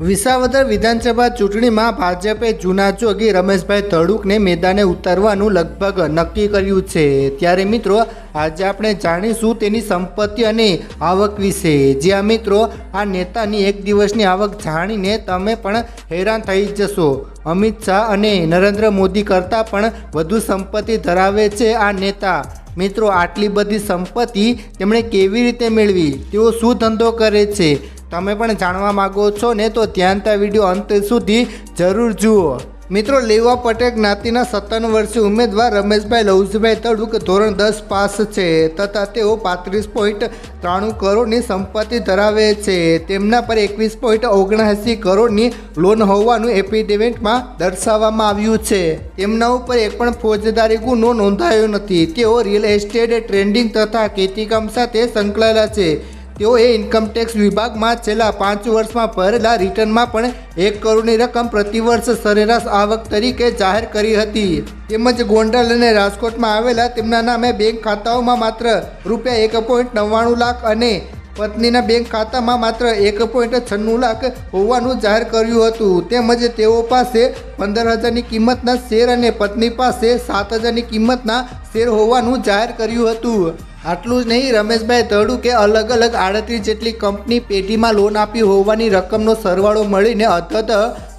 વિસાવદર વિધાનસભા ચૂંટણીમાં ભાજપે જૂના જોગી રમેશભાઈ ધડુકને મેદાને ઉતારવાનું લગભગ નક્કી કર્યું છે. ત્યારે મિત્રો, આજે આપણે જાણીશું તેની સંપત્તિ અને આવક વિશે. જ્યાં મિત્રો, આ નેતાની એક દિવસની આવક જાણીને તમે પણ હેરાન થઈ જશો. અમિત શાહ અને નરેન્દ્ર મોદી કરતાં પણ વધુ સંપત્તિ ધરાવે છે આ નેતા. મિત્રો, આટલી બધી સંપત્તિ તેમણે કેવી રીતે મેળવી? તેઓ શું ધંધો કરે છે? તમે પણ જાણવા માંગો છો ને, તો ધ્યાનતા વીડિયો અંત સુધી જરૂર જુઓ. મિત્રો, લેવા પટેલ જ્ઞાતિના સત્તાવન વર્ષે ઉમેદવાર રમેશભાઈ લવજીભાઈ તડુક ધોરણ દસ પાસ છે, તથા તેઓ પાંત્રીસ પોઈન્ટ ત્રાણું કરોડની સંપત્તિ ધરાવે છે. તેમના પર એકવીસ પોઈન્ટ ઓગણએંસી કરોડની લોન હોવાનું એફિડેવિટમાં દર્શાવવામાં આવ્યું છે. તેમના ઉપર એક પણ ફોજદારી ગુનો નોંધાયો નથી. તેઓ રિયલ એસ્ટેટ ટ્રેન્ડિંગ તથા ખેતીકામ સાથે સંકળાયેલા છે. તેઓએ ઇન્કમટેક્સ વિભાગમાં છેલ્લા પાંચ વર્ષમાં ભરેલા રિટર્નમાં પણ એક કરોડની રકમ પ્રતિવર્ષ સરેરાશ આવક તરીકે જાહેર કરી હતી. તેમજ ગોંડલ અને રાજકોટમાં આવેલા તેમના નામે બેંક ખાતાઓમાં માત્ર રૂપિયા એક પોઈન્ટ નવ્વાણું લાખ અને પત્નીના બેંક ખાતામાં માત્ર એક પોઈન્ટ છન્નું લાખ હોવાનું જાહેર કર્યું હતું. તેમજ તેઓ પાસે પંદર હજારની કિંમતના શેર અને પત્ની પાસે સાત હજારની કિંમતના શેર હોવાનું જાહેર કર્યું હતું. આટલું જ નહીં, રમેશભાઈ ધડુકે અલગ અલગ આડત્રીસ જેટલી કંપની પેઢીમાં લોન આપી હોવાની રકમનો સરવાળો મળીને અથત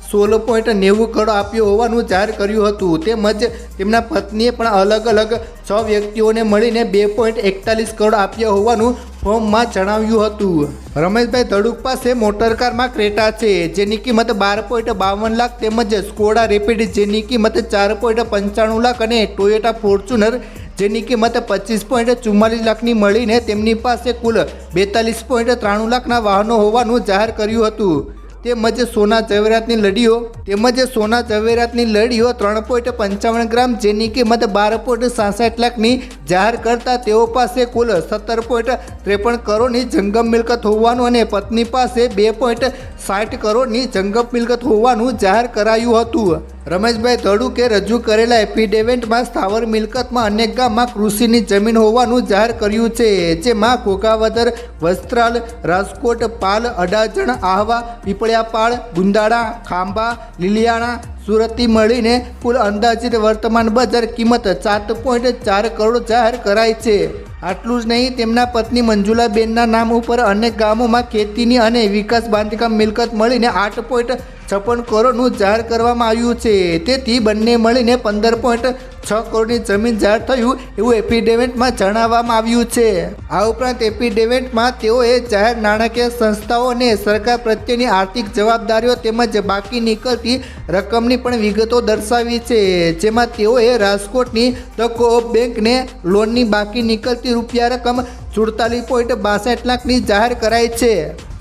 સોળ પોઈન્ટ નેવું કરોડ આપ્યો હોવાનું જાહેર કર્યું હતું. તેમજ તેમના પત્નીએ પણ અલગ અલગ છ વ્યક્તિઓને મળીને બે પોઈન્ટ એકતાલીસ કરોડ આપ્યા હોવાનું ફોર્મમાં જણાવ્યું હતું. રમેશભાઈ ધડુક પાસે મોટરકારમાં ક્રેટા છે, જેની કિંમત બાર પોઈન્ટ બાવન લાખ તેમજ સ્કોડા રેપિડ, જેની કિંમત ચાર પોઈન્ટ પંચાણું લાખ અને ટોયોટા ફોર્ચ્યુનર જેની કિંમત પચીસ પોઈન્ટ ચુમ્માલીસ લાખની મળીને તેમની પાસે કુલ બેતાલીસ પોઈન્ટ ત્રાણું લાખના વાહનો હોવાનું જાહેર કર્યું હતું. તેમજ સોના ઝવેરાતની લડીઓ, તેમજ સોના ઝવેરાતની લડીઓ ત્રણ પોઈન્ટ પંચાવન ગ્રામ જેની કિંમત બાર પોઈન્ટ સાસઠ લાખની જાહેર કરતા તેઓ પાસે કુલ સત્તર પોઈન્ટ ત્રેપન કરોડની જંગમ મિલકત હોવાનું અને પત્ની પાસે બે પોઈન્ટ સાઠ કરોડની જંગમ મિલકત હોવાનું જાહેર કરાયું હતું. રમેશભાઈ ધડુકે રજૂ કરેલા એફિડેવિટમાં સ્થાવર મિલકતમાં અનેક ગામમાં કૃષિની જમીન હોવાનું જાહેર કર્યું છે, જેમાં કોકાવદર, વસ્ત્રાલ, રાજકોટ, પાલ, અડાજણ, આહવા, પીપળિયાપાળ ગુંદાળા ખાંભા, લીલિયાણા સુરતથી મળીને કુલ અંદાજિત વર્તમાન બજાર કિંમત સાત પોઈન્ટ ચાર કરોડ જાહેર કરાઈ છે. આટલું જ નહીં, તેમના પત્ની મંજુલાબેનના નામ ઉપર અનેક ગામોમાં ખેતીની અને વિકાસ બાંધકામ મિલકત મળીને આઠ પોઈન્ટ છપ્પન કરોડનું જાહેર કરવામાં આવ્યું છે. તેથી બંને મળીને પંદર પોઈન્ટ છ કરોડની જમીન જાહેર થયું એવું એફિડેવિટમાં જણાવવામાં આવ્યું છે. આ ઉપરાંત એફિડેવિટમાં તેઓએ જાહેર નાણાકીય સંસ્થાઓ અને સરકાર પ્રત્યેની આર્થિક જવાબદારીઓ તેમજ બાકી નીકળતી રકમની પણ વિગતો દર્શાવી છે. જેમાં તેઓએ રાજકોટની ધ કોઓપ બેંકને લોનની બાકી નીકળતી રૂપિયા રકમ સુડતાલીસ પોઈન્ટ બાસઠ લાખની જાહેર કરાઈ છે.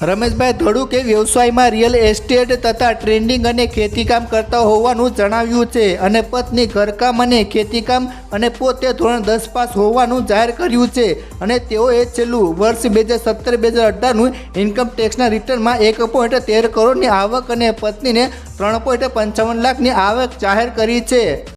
રમેશભાઈ ધડુકે વ્યવસાયમાં રિયલ એસ્ટેટ તથા ટ્રેન્ડિંગ અને ખેતીકામ કરતા હોવાનું જણાવ્યું છે અને પત્ની ઘરકામ અને ખેતીકામ અને પોતે ધોરણ દસ પાસ હોવાનું જાહેર કર્યું છે. અને તેઓએ છેલ્લું વર્ષ બે હજાર સત્તર, બે હજાર અઢારનું ઇન્કમ ટેક્સના રિટર્નમાં એક પોઈન્ટ તેર કરોડની આવક અને પત્નીને ત્રણ પોઈન્ટ પંચાવન લાખની આવક જાહેર કરી છે.